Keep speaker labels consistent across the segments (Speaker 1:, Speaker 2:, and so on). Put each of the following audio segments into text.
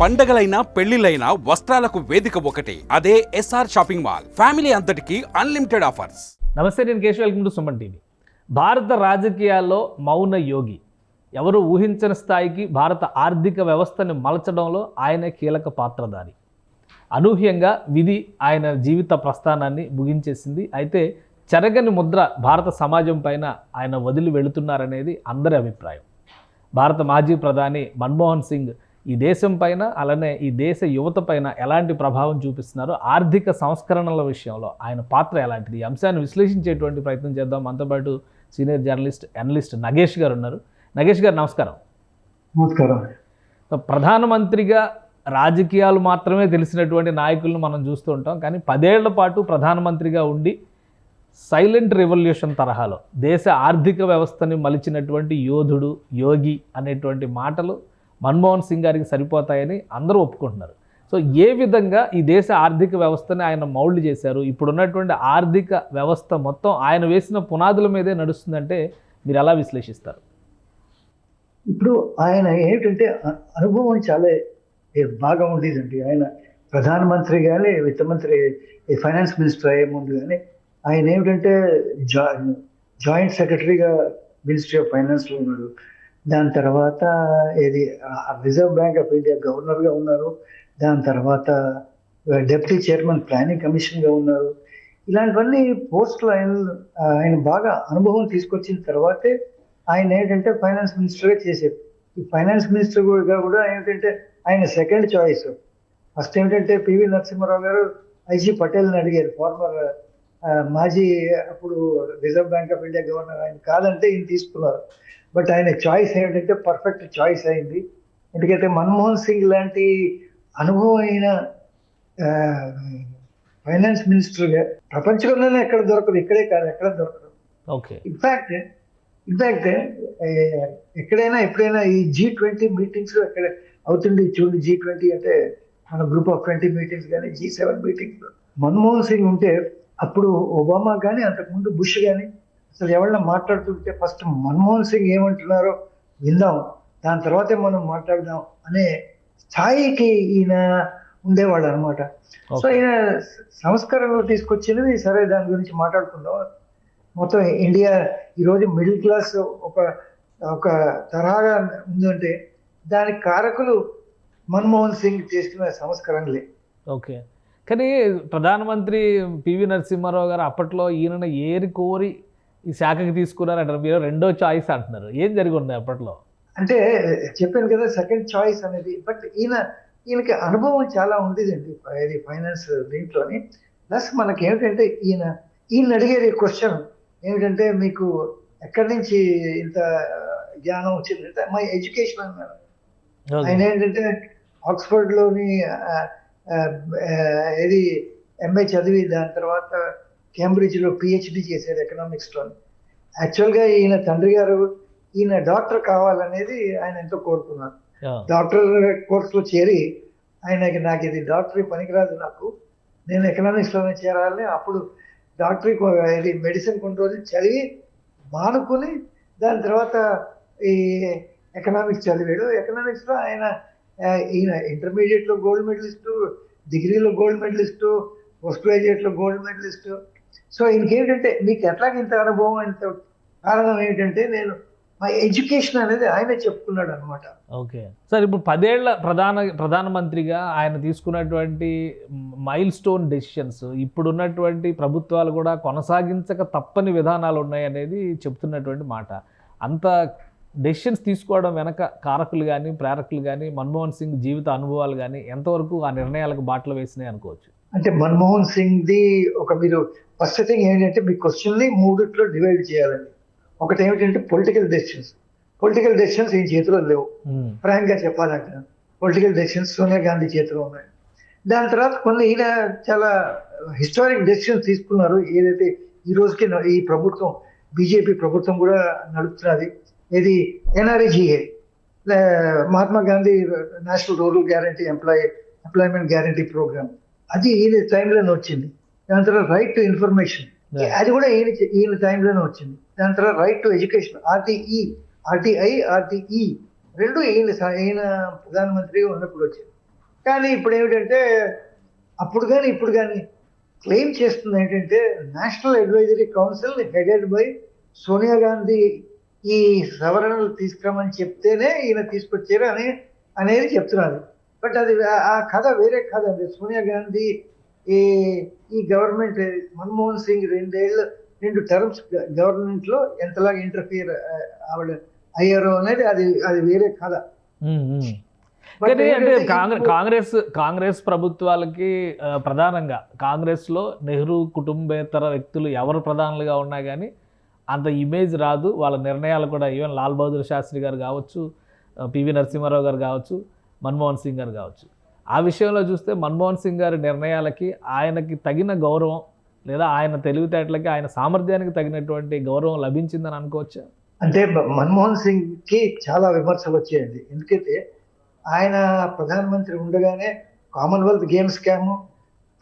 Speaker 1: పండగలైనా పెళ్ళిలైనా వస్త్రాలకు వేదిక ఒకటి. అదే ఎస్ఆర్ షాపింగ్ మాల్ ఫ్యామిలీ అంతటికి అన్లిమిటెడ్ ఆఫర్స్
Speaker 2: నమస్తే నేను Keshav. Welcome to Suman TV. భారత రాజకీయాల్లో మౌన యోగి. ఎవరు ఊహించని స్థాయికి భారత ఆర్థిక వ్యవస్థని మలచడంలో ఆయన కీలక పాత్రధారి. అనూహ్యంగా విధి ఆయన జీవిత ప్రస్థానాన్ని ముగించేసింది. అయితే చెరగని ముద్ర భారత సమాజం పైన ఆయన వదిలి వెళుతున్నారనేది అందరి అభిప్రాయం. భారత మాజీ ప్రధాని మన్మోహన్ సింగ్ ఈ దేశం పైన అలానే ఈ దేశ యువత పైన ఎలాంటి ప్రభావం చూపిస్తున్నారు ఆర్థిక సంస్కరణల విషయంలో ఆయన పాత్ర ఎలాంటిది? ఈ అంశాన్ని విశ్లేషించేటువంటి ప్రయత్నం చేద్దాం. మనతో పాటు సీనియర్ జర్నలిస్ట్ అనలిస్ట్ నగేష్ గారు ఉన్నారు. నగేష్ గారు నమస్కారం.
Speaker 3: నమస్కారం.
Speaker 2: సో ప్రధానమంత్రిగా రాజకీయాలు మాత్రమే తెలిసినటువంటి నాయకులను మనం చూస్తూ ఉంటాం. కానీ పదేళ్ళ పాటు ప్రధానమంత్రిగా ఉండి సైలెంట్ రెవల్యూషన్ తరహాలో దేశ ఆర్థిక వ్యవస్థని మలిచినటువంటి యోధుడు యోగి అనేటువంటి మాటలు మన్మోహన్ సింగ్ గారికి సరిపోతాయని అందరూ ఒప్పుకుంటున్నారు. సో ఏ విధంగా ఈ దేశ ఆర్థిక వ్యవస్థని ఆయన మౌళ్ళు చేశారు ఇప్పుడున్నటువంటి ఆర్థిక వ్యవస్థ మొత్తం ఆయన వేసిన పునాదుల మీదే నడుస్తుందంటే మీరు ఎలా విశ్లేషిస్తారు?
Speaker 3: ఇప్పుడు ఆయన ఏమిటంటే అనుభవం చాలా ఏ బాగా ఉండేదండి. ఆయన ప్రధానమంత్రి కానీ విత్తమంత్రి మంత్రి ఫైనాన్స్ మినిస్టర్ అయ్యే ముందు కానీ ఆయన ఏమిటంటే జా జాయింట్ సెక్రటరీగా మినిస్ట్రీ ఆఫ్ ఫైనాన్స్లో ఉన్నాడు. దాని తర్వాత ఇది రిజర్వ్ బ్యాంక్ ఆఫ్ ఇండియా గవర్నర్గా ఉన్నారు. దాని తర్వాత డెప్యూటీ చైర్మన్ ప్లానింగ్ కమిషన్గా ఉన్నారు. ఇలాంటివన్నీ పోస్టులు ఆయన ఆయన బాగా అనుభవం తీసుకొచ్చిన తర్వాతే ఆయన ఏంటంటే ఫైనాన్స్ మినిస్టర్గా చేశారు. ఈ ఫైనాన్స్ మినిస్టర్గా కూడా ఏంటంటే ఆయన సెకండ్ చాయిస్ ఫస్ట్ ఏంటంటే పివి నరసింహారావు గారు ఐజీ పటేల్ని అడిగారు. ఫార్మర్ మాజీ అప్పుడు reserve bank of India governor ఆయన కాదంటే ఈయన తీసుకున్నారు. బట్ ఆయన చాయిస్ ఏంటంటే పర్ఫెక్ట్ చాయిస్ అయింది. ఎందుకంటే మన్మోహన్ సింగ్ లాంటి అనుభవమైన ఫైనాన్స్ మినిస్టర్గా ప్రపంచంలోనే ఎక్కడ దొరకదు ఇక్కడే కాదు ఎక్కడ దొరకదు.
Speaker 2: ఓకే
Speaker 3: ఇన్ఫాక్ట్ ఇన్ఫాక్ట్ ఎక్కడైనా ఎప్పుడైనా ఈ జీ ట్వంటీ మీటింగ్స్ ఎక్కడ అవుతుంది చూడండి జీ ట్వంటీ అంటే మన గ్రూప్ ఆఫ్ ట్వంటీ మీటింగ్స్ కానీ G seven meetings Manmohan Singh ఉంటే అప్పుడు ఒబామా కానీ అంతకుముందు బుష్ కానీ అసలు ఎవరైనా మాట్లాడుతుంటే ఫస్ట్ మన్మోహన్ సింగ్ ఏమంటున్నారో విందాం. దాని తర్వాతే మనం మాట్లాడదాం అనే స్థాయికి ఈయన ఉండేవాడు అనమాట సో ఈయన సంస్కరణలు తీసుకొచ్చినది సరే దాని గురించి మాట్లాడుకుందాం. మొత్తం ఇండియా ఈరోజు మిడిల్ క్లాస్ ఒక ఒక తరహాగా ఉందంటే దానికి కారకులు మన్మోహన్ సింగ్ చేసిన సంస్కరణలే.
Speaker 2: ఓకే. కానీ ప్రధానమంత్రి పివి నరసింహారావు గారు అప్పట్లో ఈయన ఏరి కోరి ఈ శాఖకి తీసుకున్నారు అంటారు. మీరు రెండో చాయిస్ అంటున్నారు. ఏం జరిగి ఉంది అప్పట్లో?
Speaker 3: అంటే చెప్పాను కదా సెకండ్ చాయిస్ అనేది. బట్ ఈయన ఈయనకి అనుభవం చాలా ఉండేదండి ఇది ఫైనాన్స్ దీంట్లోని. ప్లస్ మనకి ఏమిటంటే ఈయన ఈయన అడిగేది క్వశ్చన్ ఏమిటంటే మీకు ఎక్కడి నుంచి ఇంత జ్ఞానం వచ్చిందంటే మై ఎడ్యుకేషన్ అన్నారు. ఆయన ఏంటంటే ఆక్స్ఫర్డ్లోని ఏది ఎంఏ చదివి దాని తర్వాత కేంబ్రిడ్జ్లో పిహెచ్డి చేశారు ఎకనామిక్స్లో యాక్చువల్గా ఈయన తండ్రి గారు ఈయన డాక్టర్ కావాలనేది ఆయన ఎంతో కోరుకున్నారు. డాక్టర్ కోర్సులో చేరి ఆయనకి నాకు ఇది డాక్టరీ పనికిరాదు నాకు. నేను ఎకనామిక్స్లోనే చేరాలని అప్పుడు డాక్టరీ ఇది మెడిసిన్ కొన్ని రోజులు చదివి మానుకుని దాని తర్వాత ఈ ఎకనామిక్స్ చదివాడు. ఎకనామిక్స్లో ఆయన ఈయన ఇంటర్మీడియట్లో గోల్డ్ మెడలిస్టు డిగ్రీలో గోల్డ్ మెడలిస్టు పోస్ట్ గ్రాడ్యుయేట్లో గోల్డ్ మెడలిస్టు సో ఇంకేంటంటే మీకు ఎట్లాగ ఇంత అనుభవం ఇంత కారణం ఏంటంటే నేను మా ఎడ్యుకేషన్ అనేది ఆయనే చెప్పుకున్నాడు అనమాట
Speaker 2: ఓకే. సార్ ఇప్పుడు పదేళ్ళ ప్రధాన ప్రధానమంత్రిగా ఆయన తీసుకున్నటువంటి మైల్ స్టోన్ డెసిషన్స్ ఇప్పుడున్నటువంటి ప్రభుత్వాలు కూడా కొనసాగించక తప్పని విధానాలు ఉన్నాయనేది చెప్తున్నటువంటి మాట. అంత డెసిషన్స్ తీసుకోవడం వెనక కారకులు కానీ ప్రేరకులు కానీ మన్మోహన్ సింగ్ జీవిత అనుభవాలు కానీ ఎంతవరకు ఆ నిర్ణయాలకు బాటలు వేసినాయి అనుకోవచ్చు?
Speaker 3: అంటే మన్మోహన్ సింగ్ ది ఒక మీరు ఫస్ట్ థింగ్ ఏంటంటే మీ క్వశ్చన్ని మూడిట్లో డివైడ్ చేయాలండి. ఒకటి ఏమిటంటే పొలిటికల్ డెసిషన్స్ పొలిటికల్ డెసిషన్స్ ఈ చేతిలో లేవు.
Speaker 2: ఉమ్,
Speaker 3: ఫ్రాంక్గా చెప్పాలంటే. పొలిటికల్ డెసిషన్స్ సోనియా గాంధీ చేతిలో ఉన్నాయి. దాని తర్వాత కొన్ని ఈయన చాలా హిస్టారిక్ డెసిషన్స్ తీసుకున్నారు. ఏదైతే ఈ రోజుకి ఈ ప్రభుత్వం బీజేపీ ప్రభుత్వం కూడా నడుపుతున్నది. ఇది NREGA Mahatma Gandhi national rural guarantee employee employment guarantee programme అది ఈయన టైంలోనే వచ్చింది. దాని తర్వాత రైట్ టు ఇన్ఫర్మేషన్. అది కూడా ఈయన ఈయన టైంలోనే వచ్చింది. దాని తర్వాత right to education RTE RTI RTE రెండు ఈయన ఈయన ప్రధానమంత్రిగా ఉన్నప్పుడు వచ్చింది. కానీ ఇప్పుడు ఏమిటంటే అప్పుడు కానీ ఇప్పుడు కానీ క్లెయిమ్ చేస్తుంది ఏంటంటే national advisory council headed by Sonia Gandhi ఈ సవరణలు తీసుకురామని చెప్తేనే ఈయన తీసుకొచ్చారు అని అనేది చెప్తున్నారు. బట్ అది ఆ కథ వేరే కథ అండి సోనియా గాంధీ ఈ ఈ గవర్నమెంట్ మన్మోహన్ సింగ్ రెండేళ్ళు రెండు టర్మ్స్ గవర్నమెంట్లో ఎంతలాగా ఇంటర్ఫియర్ ఆవిడ అయ్యారో అనేది అది అది వేరే కథ.
Speaker 2: అంటే కాంగ్రెస్ కాంగ్రెస్ కాంగ్రెస్ ప్రభుత్వాలకి ప్రధానంగా కాంగ్రెస్లో నెహ్రూ కుటుంబేతర వ్యక్తులు ఎవరు ప్రధానులుగా ఉన్నా కానీ అంత ఇమేజ్ రాదు. వాళ్ళ నిర్ణయాలు కూడా ఈవెన్ లాల్ బహదూర్ శాస్త్రి గారు కావచ్చు పివి నరసింహారావు గారు కావచ్చు మన్మోహన్ సింగ్ గారు కావచ్చు. ఆ విషయంలో చూస్తే మన్మోహన్ సింగ్ గారి నిర్ణయాలకి ఆయనకి తగిన గౌరవం లేదా ఆయన తెలివితేటలకి ఆయన సామర్థ్యానికి తగినటువంటి గౌరవం లభించిందని అనుకోవచ్చా?
Speaker 3: అంటే మన్మోహన్ సింగ్కి చాలా విమర్శలు వచ్చాయండి. ఎందుకంటే ఆయన ప్రధానమంత్రి ఉండగానే commonwealth game scam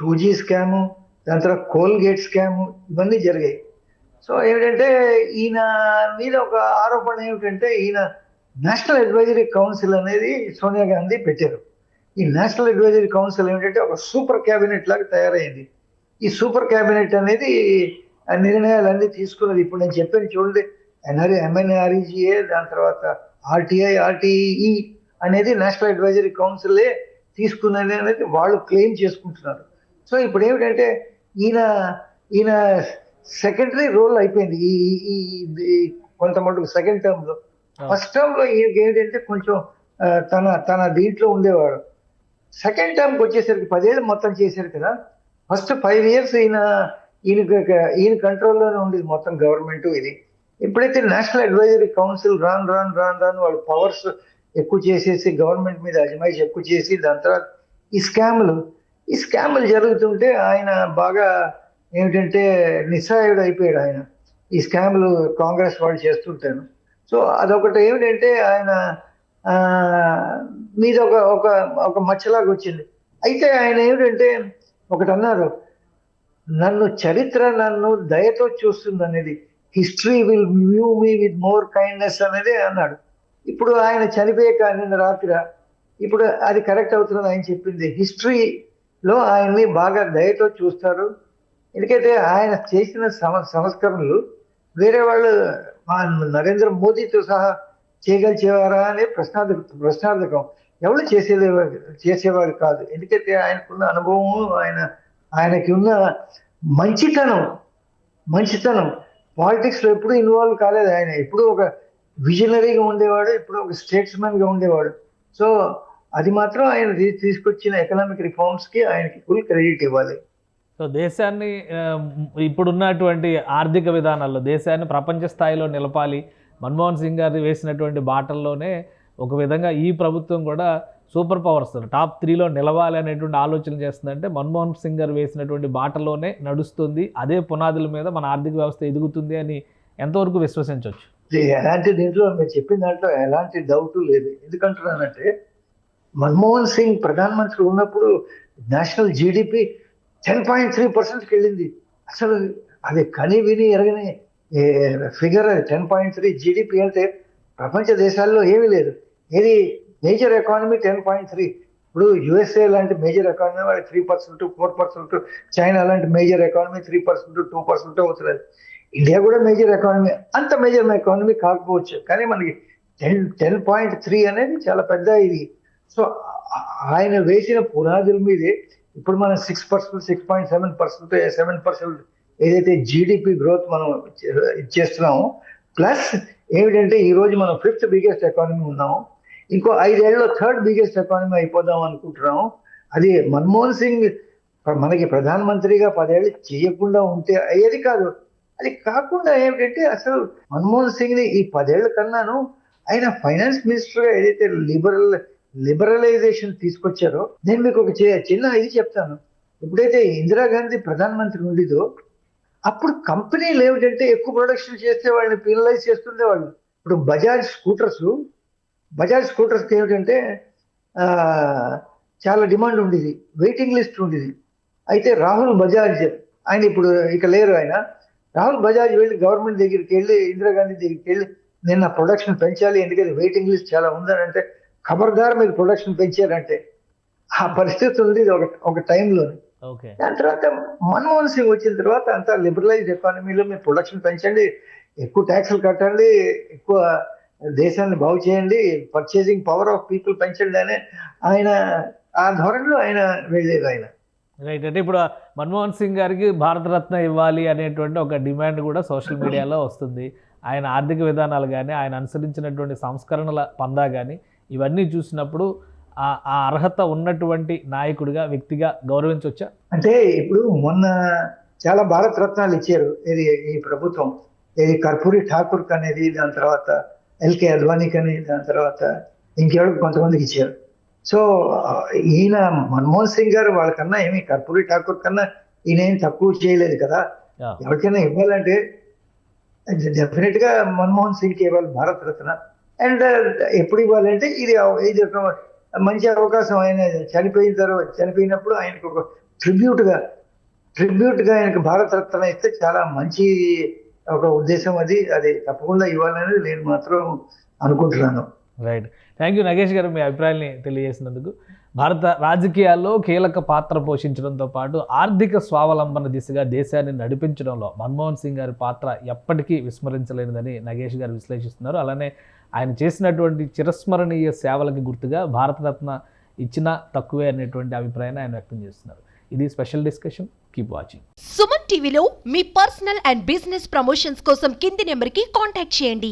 Speaker 3: two G scam దాని తర్వాత కోల్గేట్ స్కాము ఇవన్నీ జరిగాయి. సో ఏమిటంటే ఈయన మీద ఒక ఆరోపణ ఏమిటంటే ఈయన నేషనల్ అడ్వైజరీ కౌన్సిల్ అనేది సోనియా గాంధీ పెట్టారు. ఈ నేషనల్ అడ్వైజరీ కౌన్సిల్ ఏమిటంటే ఒక సూపర్ క్యాబినెట్ లాగా తయారైంది. ఈ సూపర్ క్యాబినెట్ అనేది ఆ నిర్ణయాలన్నీ తీసుకున్నది. ఇప్పుడు నేను చెప్పాను చూడండి. ఎన్ఆర్ఏ ఎంఎన్ఆర్ఈజిఏ దాని తర్వాత ఆర్టీఐ ఆర్టీఈ అనేది నేషనల్ అడ్వైజరీ కౌన్సిలే తీసుకున్నది అనేది వాళ్ళు క్లెయిమ్ చేసుకుంటున్నారు. సో ఇప్పుడు ఏమిటంటే ఈయన ఈయన సెకండరీ రోల్ అయిపోయింది. ఈ ఈ- కొంత మటుకు సెకండ్ టర్మ్లో ఫస్ట్ టర్మ్లో ఈయనకి ఏంటంటే కొంచెం తన తన దీంట్లో ఉండేవాడు. సెకండ్ టర్మ్కి వచ్చేసరికి పదేళ్ళు మొత్తం చేశారు కదా. ఫస్ట్ ఫైవ్ ఇయర్స్ ఈయన ఈయన ఈయన కంట్రోల్లోనే ఉండేది మొత్తం గవర్నమెంట్ ఇది. ఎప్పుడైతే నేషనల్ అడ్వైజరీ కౌన్సిల్ రాన్ రాన్ రాన్ రాను వాళ్ళు పవర్స్ ఎక్కువ చేసేసి గవర్నమెంట్ మీద అజమాయిషి ఎక్కువ చేసి దాని తర్వాత ఈ స్కాములు ఈ స్కాములు జరుగుతుంటే ఆయన బాగా ఏమిటంటే నిస్సాయుడు అయిపోయాడు ఆయన. ఈ స్కాములు కాంగ్రెస్ వాళ్ళు చేస్తుంటాను. సో అదొకటి ఏమిటంటే ఆయన మీద ఒక ఒక ఒక మచ్చలాగా వచ్చింది. అయితే ఆయన ఏమిటంటే ఒకటి అన్నారు నన్ను చరిత్ర నన్ను దయతో చూస్తుంది అనేది history will view me with more kindness అనేది అన్నాడు. ఇప్పుడు ఆయన చనిపోయాక నిన్న రాత్రి ఇప్పుడు అది కరెక్ట్ అవుతుంది ఆయన చెప్పింది. హిస్టరీలో ఆయన్ని బాగా దయతో చూస్తారు. ఎందుకైతే ఆయన చేసిన సమ సంస్కరణలు వేరే వాళ్ళు నరేంద్ర మోదీతో సహా చేయగలిచేవారా అనే ప్రశ్నార్థక ప్రశ్నార్థకం. ఎవరు చేసేది చేసేవారు కాదు. ఎందుకంటే ఆయనకున్న అనుభవము ఆయన ఆయనకి ఉన్న మంచితనం మంచితనం. పాలిటిక్స్లో ఎప్పుడు ఇన్వాల్వ్ కాలేదు ఆయన. ఎప్పుడు ఒక విజనరీగా ఉండేవాడు ఇప్పుడు ఒక స్టేట్స్మెన్ ఉండేవాడు. సో అది మాత్రం ఆయన తీసుకొచ్చిన ఎకనామిక్ రిఫార్మ్స్కి ఆయనకి ఫుల్ క్రెడిట్ ఇవ్వాలి.
Speaker 2: సో దేశాన్ని ఇప్పుడున్నటువంటి ఆర్థిక విధానాల్లో దేశాన్ని ప్రపంచ స్థాయిలో నిలపాలి మన్మోహన్ సింగ్ గారు వేసినటువంటి బాటల్లోనే ఒక విధంగా ఈ ప్రభుత్వం కూడా సూపర్ పవర్స్ టాప్ త్రీలో నిలవాలి అనేటువంటి ఆలోచన చేస్తుందంటే మన్మోహన్ సింగ్ గారు వేసినటువంటి బాటలోనే నడుస్తుంది. అదే పునాదుల మీద మన ఆర్థిక వ్యవస్థ ఎదుగుతుంది అని ఎంతవరకు విశ్వసించవచ్చు?
Speaker 3: ఎలాంటి దీంట్లో మీరు చెప్పిన దాంట్లో ఎలాంటి డౌట్ లేదు. ఎందుకంటున్నానంటే మన్మోహన్ సింగ్ ప్రధానమంత్రి ఉన్నప్పుడు national GDP ten point three పర్సెంట్కి వెళ్ళింది. అసలు అది కని విని ఎరగని figure ten point three GDP అంటే ప్రపంచ దేశాల్లో ఏమీ లేదు. ఏది major economy ten point three ఇప్పుడు యుఎస్ఏ లాంటి మేజర్ ఎకానమీ వాళ్ళకి three percent four percent China లాంటి major economy three percent two percent అవుతుంది ఇండియా కూడా మేజర్ ఎకానమీ అంత మేజర్ ఎకానమీ కాకపోవచ్చు. కానీ మనకి టెన్ టెన్ పాయింట్ త్రీ అనేది చాలా పెద్ద ఇది. సో ఆయన వేసిన పునాదుల మీదే ఇప్పుడు మనం six percent six point seven percent seven percent ఏదైతే జీడిపి గ్రోత్ మనం చేస్తున్నామో ప్లస్ ఏమిటంటే ఈరోజు మనం ఫిఫ్త్ బిగ్గెస్ట్ ఎకానమీ ఉన్నాము. ఇంకో ఐదేళ్ళలో థర్డ్ బిగ్గెస్ట్ ఎకానమీ అయిపోదాం అనుకుంటున్నాము. అది మన్మోహన్ సింగ్ మనకి ప్రధానమంత్రిగా పదేళ్ళు చేయకుండా ఉంటే అయ్యేది కాదు. అది కాకుండా ఏమిటంటే అసలు మన్మోహన్ సింగ్ని ఈ పదేళ్ళ కన్నాను ఆయన ఫైనాన్స్ మినిస్టర్గా ఏదైతే లిబరల్ లిబరలైజేషన్ తీసుకొచ్చారో నేను మీకు ఒక చిన్న ఇది చెప్తాను. ఎప్పుడైతే ఇందిరాగాంధీ ప్రధానమంత్రి ఉండిదో అప్పుడు కంపెనీలు ఏమిటంటే ఎక్కువ ప్రొడక్షన్ చేస్తే వాళ్ళని పీనలైజ్ చేస్తుండేవాళ్ళు. ఇప్పుడు బజాజ్ స్కూటర్స్ బజాజ్ స్కూటర్స్కి ఏమిటంటే చాలా డిమాండ్ ఉండేది వెయిటింగ్ లిస్ట్ ఉండేది. అయితే రాహుల్ బజాజ్ ఆయన ఇప్పుడు ఇక లేరు ఆయన. రాహుల్ బజాజ్ వెళ్ళి గవర్నమెంట్ దగ్గరికి వెళ్ళి ఇందిరాగాంధీ దగ్గరికి వెళ్ళి నేను నా ప్రొడక్షన్ పెంచాలి ఎందుకంటే వెయిటింగ్ లిస్ట్ చాలా ఉందని అంటే ఖబర్దార్ మీరు ప్రొడక్షన్ పెంచారంటే. ఆ పరిస్థితి ఉంది ఒక ఒక టైంలో దాని తర్వాత మన్మోహన్ సింగ్ వచ్చిన తర్వాత అంతా లిబరలైజ్ ఎకానమీలో మీరు ప్రొడక్షన్ పెంచండి ఎక్కువ ట్యాక్సులు కట్టండి ఎక్కువ దేశాన్ని బాగు చేయండి పర్చేసింగ్ పవర్ ఆఫ్ పీపుల్ పెంచండి అని ఆయన ఆ ధోరణిలో ఆయన వెళ్ళేది ఆయన.
Speaker 2: రైట్ అంటే ఇప్పుడు మన్మోహన్ సింగ్ గారికి భారతరత్న ఇవ్వాలి అనేటువంటి ఒక డిమాండ్ కూడా సోషల్ మీడియాలో వస్తుంది. ఆయన ఆర్థిక విధానాలు కానీ ఆయన అనుసరించినటువంటి సంస్కరణల పందా కానీ ఇవన్నీ చూసినప్పుడు ఆ అర్హత ఉన్నటువంటి నాయకుడిగా వ్యక్తిగా గౌరవించవచ్చా
Speaker 3: అంటే ఇప్పుడు మొన్న చాలా భారత రత్నాలు ఇచ్చారు. ఇది ఈ ప్రభుత్వం ఇది కర్పూరి ఠాకూర్ అనేది దాని తర్వాత ఎల్కే అద్వానీ అని దాని తర్వాత ఇంకెవరు కొంతమందికి ఇచ్చారు. సో ఈయన మన్మోహన్ సింగ్ గారు వాళ్ళకన్నా ఏమి కర్పూరి ఠాకూర్ కన్నా ఈయన ఏం తక్కువ చేయలేదు కదా. ఎవరికైనా ఇవ్వాలంటే డెఫినెట్గా మన్మోహన్ సింగ్కి ఇవ్వాలి భారత రత్న అండ్ ఎప్పుడు ఇవ్వాలంటే ఇది ఇది ఒక మంచి అవకాశం ఆయన చనిపోయిన తర్వాత చనిపోయినప్పుడు ఆయనకు ఒక ట్రిబ్యూట్గా ట్రిబ్యూట్గా ఆయనకు భారత రత్న ఇస్తే చాలా మంచి ఒక ఉద్దేశం అది. అది తప్పకుండా ఇవ్వాలని నేను మాత్రం అనుకుంటున్నాను.
Speaker 2: రైట్ థ్యాంక్ యూ నగేష్ గారు మీ అభిప్రాయాన్ని తెలియజేసినందుకు. భారత రాజకీయాల్లో కీలక పాత్ర పోషించడంతో పాటు ఆర్థిక స్వావలంబన దిశగా దేశాన్ని నడిపించడంలో మన్మోహన్ సింగ్ గారి పాత్ర ఎప్పటికీ విస్మరించలేనిదని నగేష్ గారు విశ్లేషిస్తున్నారు. అలానే ఆయన చేసినటువంటి చిరస్మరణీయ సేవలకు గుర్తుగా భారతరత్న ఇచ్చినా తక్కువే అనేటువంటి అభిప్రాయాన్ని ఆయన వ్యక్తం చేస్తున్నారు. ఇది special discussion. Keep watching
Speaker 4: Suman టీవీలో మీ పర్సనల్ అండ్ బిజినెస్ ప్రమోషన్స్ కోసం కింది నెంబర్కి కాంటాక్ట్ చేయండి.